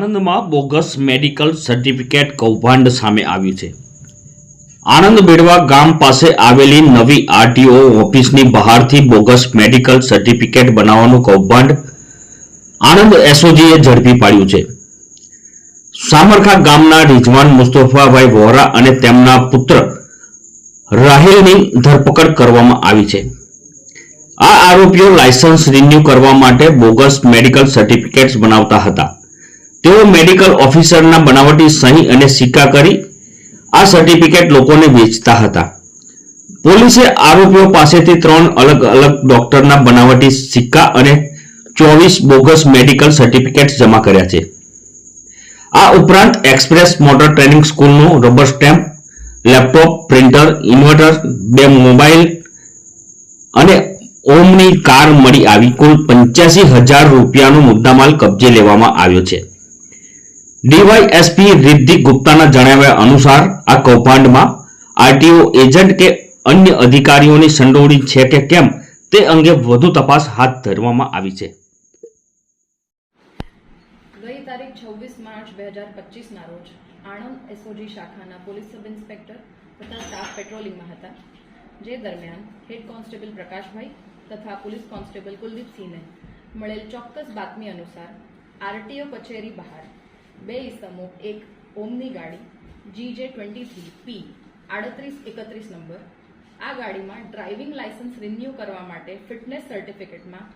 આણંદમાં bogus medical certificate કૌભાંડ સામે આવ્યું છે. આણંદ બેડવા ગામ પાસે આવેલી નવી આરટીઓ ઓફિસની બહારથી બોગસ મેડિકલ સર્ટિફિકેટ બનાવવાનું કૌભાંડ આણંદ એસઓજીએ ઝડપી પાડ્યું છે. સામરખા ગામના રિઝવાન મુસ્તફાભાઈ વોરા અને તેમના પુત્ર રાહિલની ધરપકડ કરવામાં આવી છે. આ આરોપીઓ લાયસન્સ રિન્યુ કરવા માટે બોગસ મેડિકલ સર્ટિફિકેટ્સ બનાવતા હતા. તેઓ મેડિકલ ઓફિસરના બનાવટી સહી અને સિક્કા કરી આ સર્ટિફિકેટ લોકોને વેચતા હતા. પોલીસે આરોપીઓ પાસેથી ત્રણ અલગ અલગ ડોક્ટરના બનાવટી સિક્કા અને ચોવીસ બોગસ મેડિકલ સર્ટિફિકેટ્સ જમા કર્યા છે. આ ઉપરાંત એક્સપ્રેસ મોટર ટ્રેનિંગ સ્કૂલનું rubber stamp laptop printer inverter બે મોબાઈલ અને ઓમની કાર મળી આવી કુલ પંચ્યાસી હજાર રૂપિયાનો મુદ્દામાલ કબજે લેવામાં આવ્યો છે. ડીવાયએસપી રિદ્ધિ ગુપ્તાના જણાવ્યા અનુસાર આ કૌભાંડમાં આરટીઓ એજન્ટ કે અન્ય અધિકારીઓની સંડોવણી છે કે કેમ તે અંગે વધુ તપાસ હાથ ધરવામાં આવી છે. ગઈ તારીખ છવ્વીસ માર્ચ બે હજાર પચીસના રોજ આણંદ એસઓજી શાખાના પોલીસ સબ ઇન્સ્પેક્ટર તથા સ્ટાફ પેટ્રોલિંગમાં હતા, જે દરમિયાન હેડ કોન્સ્ટેબલ પ્રકાશભાઈ તથા પોલીસ કોન્સ્ટેબલ કુલદીપસિંહને મળેલ ચોક્કસ બાતમી અનુસાર આરટીઓ કચેરી બહાર બે ઈસમો એક ઓમની ગાડી જી જે ટ્વેન્ટી થ્રી પી, આડત્રીસ એકત્રીસ નંબર. આ ગાડીમાં ડ્રાઇવિંગ લાયસન્સ રિન્યૂ કરવા માટે ફિટનેસ સર્ટિફિકેટમાં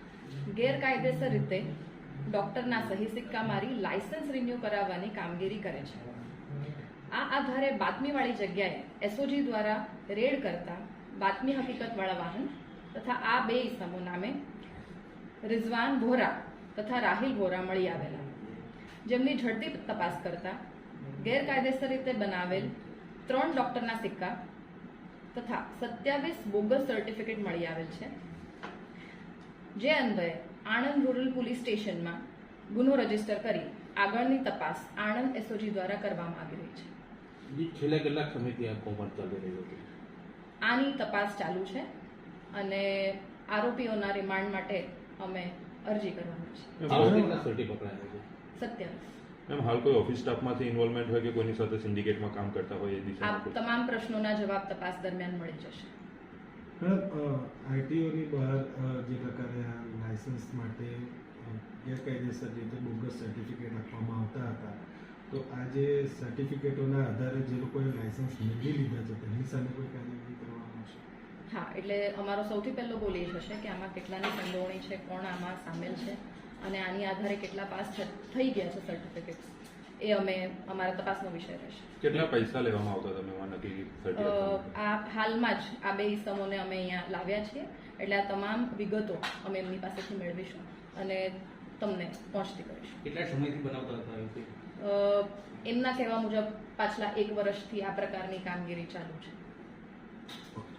ગેરકાયદેસર રીતે ડોક્ટરના સહી સિક્કા મારી લાયસન્સ રિન્યૂ કરાવવાની કામગીરી કરે છે. આ આધારે બાતમીવાળી જગ્યાએ એસઓજી દ્વારા રેડ કરતા બાતમી હકીકતવાળા વાહન તથા આ બે ઇસમો નામે રિઝવાન વોરા તથા રાહિલ વોરા મળી આવેલા. જેમની ઝડપી તપાસ કરતા ગેરકાયદેસર રીતે બનાવેલ ત્રણ ડોક્ટરના સિક્કા તથા સત્યાવીસ બોગસ સર્ટિફિકેટ મળી આવેલ છે. જે અન્વયે આણંદ રૂરલ પોલીસ સ્ટેશનમાં ગુનો રજિસ્ટર કરી આગળની તપાસ આણંદ એસઓજી દ્વારા કરવામાં આવી રહી છે. છેલ્લા કેટલાક સમયથી આ કૌભાંડ ચાલી રહ્યું હતું? આની તપાસ ચાલુ છે અને આરોપીઓના રિમાન્ડ માટે અમે અરજી કરવાની છે? આ સત્યાવીસ મેમ હાલ કોઈ ઓફિસ સ્ટાફમાંથી ઇન્વોલ્વમેન્ટ હોય કે કોઈની સાથે સિન્ડિકેટમાં કામ કરતા હોય એ આ દિશામાં કોઈ? તમામ પ્રશ્નોના જવાબ તપાસ દરમિયાન મળી જશે. મેડમ આઈટીઓની બહાર જે પ્રકારે આ લાયસન્સ માટે ગેરકાયદેસર રીતે બોગસ સર્ટિફિકેટ આપવામાં આવતા હતા તો આ જે સર્ટિફિકેટોના આધારે જે લોકોએ લાયસન્સ મેળવી લીધા છે તેમની સામે કોઈ કાર્યવાહી કરવામાં આવશે? હા એટલે અમારો સૌથી પહેલો ગોલ એ હશે કે આમાં કેટલાની સંડોવણી છે કોણ આમાં સામેલ છે? અને આની આધારે કેટલા પાસ થઈ ગયા છે સર્ટિફિકેટ્સ એ અમે અમારા તપાસનો વિષય રહેશે. કેટલા પૈસા લેવામાં આવતા તમે એમાં નક્કી આ હાલમાં જ આ બે ઇસમોને અમે અહીંયા લાવ્યા છીએ એટલે આ તમામ વિગતો અમે એમની પાસેથી મેળવીશું અને તમને પહોંચતી કરીશું. કેટલા સમયથી બનાવતા હતા અ, એમના કહેવા મુજબ પાછલા એક વર્ષથી આ પ્રકારની કામગીરી ચાલુ છે. ઓકે.